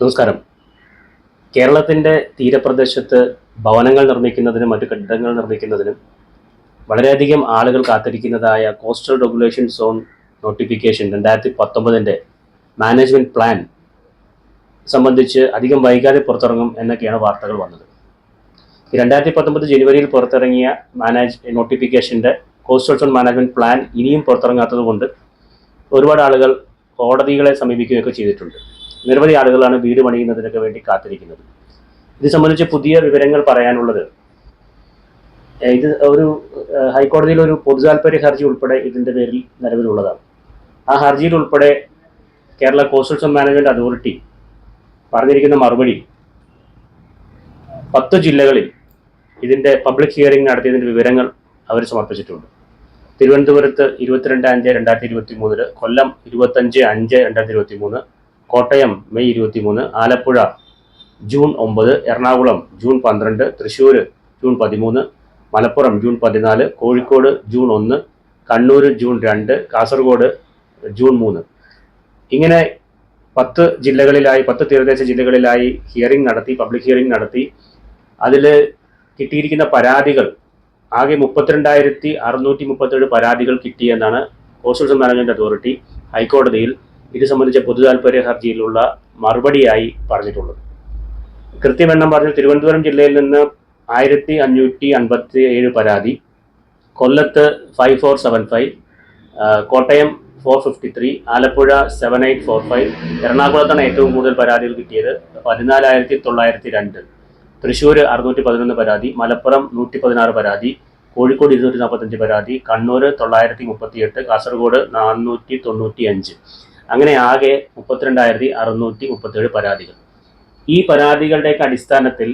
നമസ്കാരം. കേരളത്തിന്റെ തീരപ്രദേശത്ത് ഭവനങ്ങൾ നിർമ്മിക്കുന്നതിനും മറ്റു കെട്ടിടങ്ങൾ നിർമ്മിക്കുന്നതിനും വളരെയധികം ആളുകൾ കാത്തിരിക്കുന്നതായ കോസ്റ്റൽ റെഗുലേഷൻ സോൺ നോട്ടിഫിക്കേഷൻ രണ്ടായിരത്തി പത്തൊമ്പതിന്റെ മാനേജ്മെന്റ് പ്ലാൻ സംബന്ധിച്ച് അധികം വൈകാതെ പുറത്തിറങ്ങും എന്നൊക്കെയാണ് വാർത്തകൾ വന്നത്. രണ്ടായിരത്തി പത്തൊമ്പത് ജനുവരിയിൽ പുറത്തിറങ്ങിയ മാനേജ് നോട്ടിഫിക്കേഷന്റെ കോസ്റ്റൽ സോൺ മാനേജ്മെന്റ് പ്ലാൻ ഇനിയും പുറത്തിറങ്ങാത്തത് കൊണ്ട് ഒരുപാട് ആളുകൾ കോടതികളെ സമീപിക്കുകയൊക്കെ ചെയ്തിട്ടുണ്ട്. നിരവധി ആളുകളാണ് വീട് പണിയുന്നതിനൊക്കെ വേണ്ടി കാത്തിരിക്കുന്നത്. ഇത് സംബന്ധിച്ച് പുതിയ വിവരങ്ങൾ പറയാനുള്ളത് ഇത് ഒരു ഹൈക്കോടതിയിൽ ഒരു പൊതുതാൽപര്യ ഹർജി ഉൾപ്പെടെ ഇതിന്റെ പേരിൽ നിലവിലുള്ളതാണ്. ആ ഹർജിയിൽ ഉൾപ്പെടെ Kerala coastal zone management authority പറഞ്ഞിരിക്കുന്ന മറുപടി പത്ത് ജില്ലകളിൽ ഇതിന്റെ പബ്ലിക് ഹിയറിംഗ് നടത്തിയതിന്റെ വിവരങ്ങൾ അവർ സമർപ്പിച്ചിട്ടുണ്ട്. തിരുവനന്തപുരത്ത് ഇരുപത്തിരണ്ട് അഞ്ച് രണ്ടായിരത്തി ഇരുപത്തി മൂന്നിൽ കൊല്ലം ഇരുപത്തഞ്ച് അഞ്ച് രണ്ടായിരത്തി ഇരുപത്തി മൂന്ന് കോട്ടയം മെയ് ഇരുപത്തി മൂന്ന് ആലപ്പുഴ ജൂൺ ഒമ്പത് എറണാകുളം ജൂൺ പന്ത്രണ്ട് തൃശ്ശൂർ ജൂൺ പതിമൂന്ന് മലപ്പുറം ജൂൺ പതിനാല് കോഴിക്കോട് ജൂൺ ഒന്ന് കണ്ണൂർ ജൂൺ രണ്ട് കാസർഗോഡ് ജൂൺ മൂന്ന്. ഇങ്ങനെ പത്ത് ജില്ലകളിലായി പത്ത് തീരദേശ ജില്ലകളിലായി ഹിയറിംഗ് നടത്തി പബ്ലിക് ഹിയറിംഗ് നടത്തി. അതിൽ കിട്ടിയിരിക്കുന്ന പരാതികൾ ആകെ മുപ്പത്തിരണ്ടായിരത്തി അറുന്നൂറ്റി മുപ്പത്തേഴ് പരാതികൾ കിട്ടിയെന്നാണ് കോസ്റ്റൽ മാനേജ്മെന്റ് അതോറിറ്റി ഹൈക്കോടതിയിൽ ഇത് സംബന്ധിച്ച പൊതു താല്പര്യ ഹർജിയിലുള്ള മറുപടിയായി പറഞ്ഞിട്ടുള്ളത്. കൃത്യമെണ്ണം പറഞ്ഞാൽ തിരുവനന്തപുരം ജില്ലയിൽ നിന്ന് ആയിരത്തി അഞ്ഞൂറ്റി അൻപത്തി ഏഴ് പരാതി കൊല്ലത്ത് five four seven five Kottayam four fifty three Alappuzha seven eight four five എറണാകുളത്താണ് ഏറ്റവും കൂടുതൽ പരാതികൾ കിട്ടിയത് പതിനാലായിരത്തി തൊള്ളായിരത്തി രണ്ട് തൃശ്ശൂർ അറുന്നൂറ്റി പതിനൊന്ന് പരാതി മലപ്പുറം നൂറ്റി പതിനാറ് പരാതി കോഴിക്കോട് ഇരുന്നൂറ്റി നാൽപ്പത്തഞ്ച് പരാതി കണ്ണൂർ തൊള്ളായിരത്തി മുപ്പത്തിയെട്ട് കാസർഗോഡ് നാനൂറ്റി തൊണ്ണൂറ്റി അഞ്ച് അങ്ങനെ ആകെ മുപ്പത്തിരണ്ടായിരത്തി അറുന്നൂറ്റി മുപ്പത്തേഴ് പരാതികൾ. ഈ പരാതികളുടെയൊക്കെ അടിസ്ഥാനത്തിൽ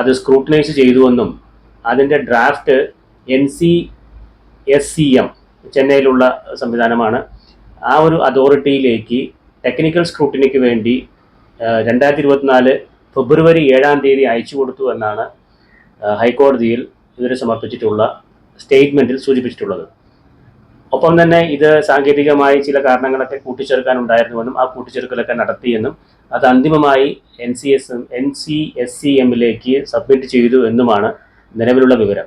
അത് സ്ക്രൂട്ടനൈസ് ചെയ്തുവെന്നും അതിന്റെ draft N C S C M ചെന്നൈയിലുള്ള സംവിധാനമാണ് ആ ഒരു അതോറിറ്റിയിലേക്ക് ടെക്നിക്കൽ സ്ക്രൂട്ടിനിക്ക് വേണ്ടി രണ്ടായിരത്തി ഇരുപത്തിനാല് ഫെബ്രുവരി ഏഴാം തീയതി അയച്ചു കൊടുത്തു എന്നാണ് ഹൈക്കോടതിയിൽ ഇവർ സമർപ്പിച്ചിട്ടുള്ള സ്റ്റേറ്റ്മെന്റിൽ സൂചിപ്പിച്ചിട്ടുള്ളത്. ഒപ്പം തന്നെ ഇത് സാങ്കേതികമായി ചില കാരണങ്ങളൊക്കെ കൂട്ടിച്ചേർക്കാനുണ്ടായിരുന്നുവെന്നും ആ കൂട്ടിച്ചേർക്കലൊക്കെ നടത്തിയെന്നും അത് അന്തിമമായി N C S N C S C എമ്മിലേക്ക് submit ചെയ്തു എന്നുമാണ് നിലവിലുള്ള വിവരം.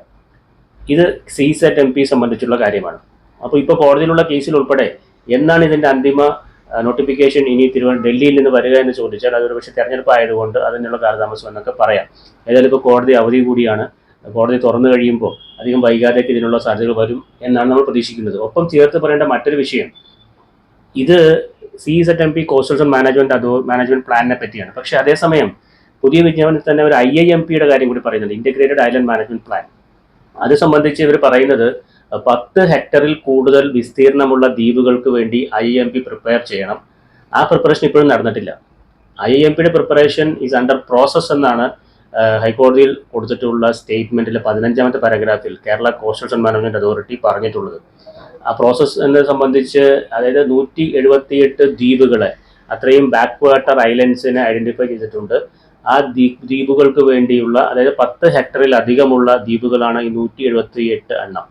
ഇത് സി സെറ്റ് എം പി സംബന്ധിച്ചുള്ള കാര്യമാണ്. അപ്പോൾ ഇപ്പോൾ കോടതിയിലുള്ള കേസിൽ ഉൾപ്പെടെ എന്നാണ് ഇതിന്റെ അന്തിമ നോട്ടിഫിക്കേഷൻ ഇനി തിരുവ ഡൽഹിയിൽ നിന്ന് വരിക എന്ന് ചോദിച്ചാൽ അതൊരു പക്ഷേ തെരഞ്ഞെടുപ്പ് ആയതുകൊണ്ട് അതിനുള്ള കാലതാമസം എന്നൊക്കെ പറയാം. ഏതായാലും ഇപ്പോൾ കോടതി അവധി കൂടിയാണ്. കോടതി തുറന്നു കഴിയുമ്പോൾ അധികം വൈകാതേക്ക് ഇതിനുള്ള സാധ്യതകൾ വരും എന്നാണ് നമ്മൾ പ്രതീക്ഷിക്കുന്നത്. ഒപ്പം ചേർത്ത് പറയേണ്ട മറ്റൊരു വിഷയം ഇത് C set M P coastal management അതോ മാനേജ്മെന്റ് പ്ലാനിനെ പറ്റിയാണ്. പക്ഷെ അതേസമയം പുതിയ വിജ്ഞാപനത്തിൽ തന്നെ ഒരു ഐ ഐ എം പിയുടെ കാര്യം കൂടി പറയുന്നുണ്ട്. ഇന്റഗ്രേറ്റഡ് ഐലൻഡ് മാനേജ്മെന്റ് പ്ലാൻ അത് സംബന്ധിച്ച് ഇവർ പറയുന്നത് പത്ത് ഹെക്ടറിൽ കൂടുതൽ വിസ്തീർണമുള്ള ദ്വീപുകൾക്ക് വേണ്ടി ഐ എം പി പ്രിപ്പയർ ചെയ്യണം. ആ പ്രിപ്പറേഷൻ ഇപ്പോഴും നടന്നിട്ടില്ല. ഐ എം പിയുടെ പ്രിപ്പറേഷൻ ഈസ് അണ്ടർ പ്രോസസ് എന്നാണ് ഹൈക്കോടതിയിൽ കൊടുത്തിട്ടുള്ള സ്റ്റേറ്റ്മെന്റിലെ പതിനഞ്ചാമത്തെ പാരഗ്രാഫിൽ കേരള കോസ്റ്റൽ മാനേജ്മെന്റ് അതോറിറ്റി പറഞ്ഞിട്ടുള്ളത്. ആ പ്രോസസ്സ് എന്നെ സംബന്ധിച്ച് അതായത് നൂറ്റി എഴുപത്തിയെട്ട് ദ്വീപുകളെ അത്രയും ബാക്ക് വാട്ടർ ഐലൻഡ്സിനെ ഐഡന്റിഫൈ ചെയ്തിട്ടുണ്ട്. ആ ദ്വീപ് ദ്വീപുകൾക്ക് വേണ്ടിയുള്ള അതായത് പത്ത് ഹെക്ടറിൽ അധികമുള്ള ദ്വീപുകളാണ് ഈ നൂറ്റി എഴുപത്തി എട്ട് എണ്ണം.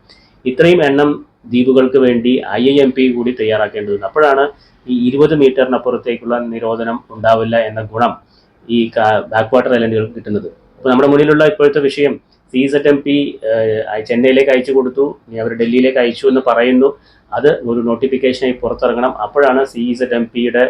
ഇത്രയും എണ്ണം ദ്വീപുകൾക്ക് വേണ്ടി ഐ ഐ എം പി കൂടി തയ്യാറാക്കേണ്ടതുണ്ട്. അപ്പോഴാണ് ഈ ഇരുപത് മീറ്ററിനപ്പുറത്തേക്കുള്ള നിരോധനം ഉണ്ടാവില്ല എന്ന ഗുണം ഈ ബാക്ക് വാട്ടർ ഐലൻഡുകൾക്ക് കിട്ടുന്നത്. അപ്പോൾ നമ്മുടെ മുന്നിലുള്ള ഇപ്പോഴത്തെ വിഷയം സി സെറ്റ് എം പി ചെന്നൈയിലേക്ക് അയച്ചു കൊടുത്തു അവർ ഡൽഹിയിലേക്ക് അയച്ചു എന്ന് പറയുന്നു. അത് ഒരു നോട്ടിഫിക്കേഷനായി പുറത്തിറങ്ങണം. അപ്പോഴാണ് സി സെറ്റ് എം പിയുടെ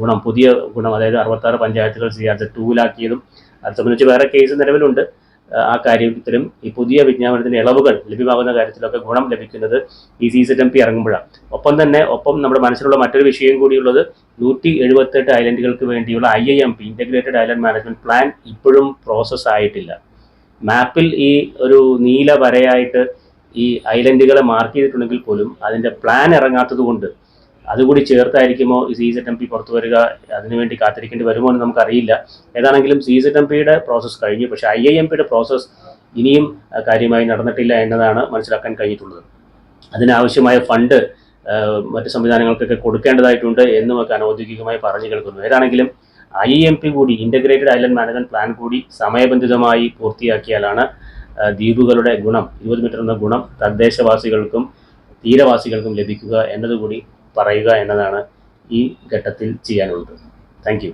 ഗുണം പുതിയ ഗുണം അതായത് അറുപത്താറ് പഞ്ചായത്തുകൾ സി ആർ ടൂലാക്കിയതും അത് സംബന്ധിച്ച് വേറെ കേസ് നിലവിലുണ്ട്. ആ, കാര്യത്തിലും ഈ പുതിയ വിജ്ഞാപനത്തിന്റെ ഇളവുകൾ ലഭ്യമാകുന്ന കാര്യത്തിലൊക്കെ ഗുണം ലഭിക്കുന്നത് ഈ സി സെറ്റ് എം പി ഇറങ്ങുമ്പോഴാണ്. ഒപ്പം തന്നെ ഒപ്പം നമ്മുടെ മനസ്സിലുള്ള മറ്റൊരു വിഷയം കൂടിയുള്ളത് നൂറ്റി എഴുപത്തെട്ട് ഐലൻഡുകൾക്ക് വേണ്ടിയുള്ള I I M P integrated island management plan ഇപ്പോഴും പ്രോസസ് ആയിട്ടില്ല. മാപ്പിൽ ഈ ഒരു നീല വരയായിട്ട് ഈ ഐലൻഡുകളെ മാർക്ക് ചെയ്തിട്ടുണ്ടെങ്കിൽ പോലും അതിന്റെ പ്ലാൻ ഇറങ്ങാത്തത് കൊണ്ട് അതുകൂടി ചേർത്തായിരിക്കുമോ ഈ സി സെറ്റ് എം പി പുറത്തു വരിക? അതിനുവേണ്ടി കാത്തിരിക്കേണ്ടി വരുമോ എന്ന് നമുക്കറിയില്ല. ഏതാണെങ്കിലും സി സെറ്റ് എം പിയുടെ പ്രോസസ്സ് കഴിഞ്ഞു. പക്ഷേ ഐ ഐ എം പിയുടെ പ്രോസസ്സ് ഇനിയും കാര്യമായി നടന്നിട്ടില്ല എന്നതാണ് മനസ്സിലാക്കാൻ കഴിഞ്ഞിട്ടുള്ളത്. അതിനാവശ്യമായ ഫണ്ട് മറ്റു സംവിധാനങ്ങൾക്കൊക്കെ കൊടുക്കേണ്ടതായിട്ടുണ്ട് എന്നുമൊക്കെ അനൗദ്യോഗികമായി പറഞ്ഞു കേൾക്കുന്നു. ഏതാണെങ്കിലും ഐ എം പി കൂടി ഇന്റഗ്രേറ്റഡ് ഐലൻഡ് മാനേജ്മെന്റ് പ്ലാൻ കൂടി സമയബന്ധിതമായി പൂർത്തിയാക്കിയാലാണ് ദ്വീപുകളുടെ ഗുണം ഇരുപത് മീറ്റർ എന്ന ഗുണം തദ്ദേശവാസികൾക്കും തീരവാസികൾക്കും ലഭിക്കുക എന്നതുകൂടി പറയുക എന്നതാണ് ഈ ഘട്ടത്തിൽ ചെയ്യാനുള്ളത്. താങ്ക്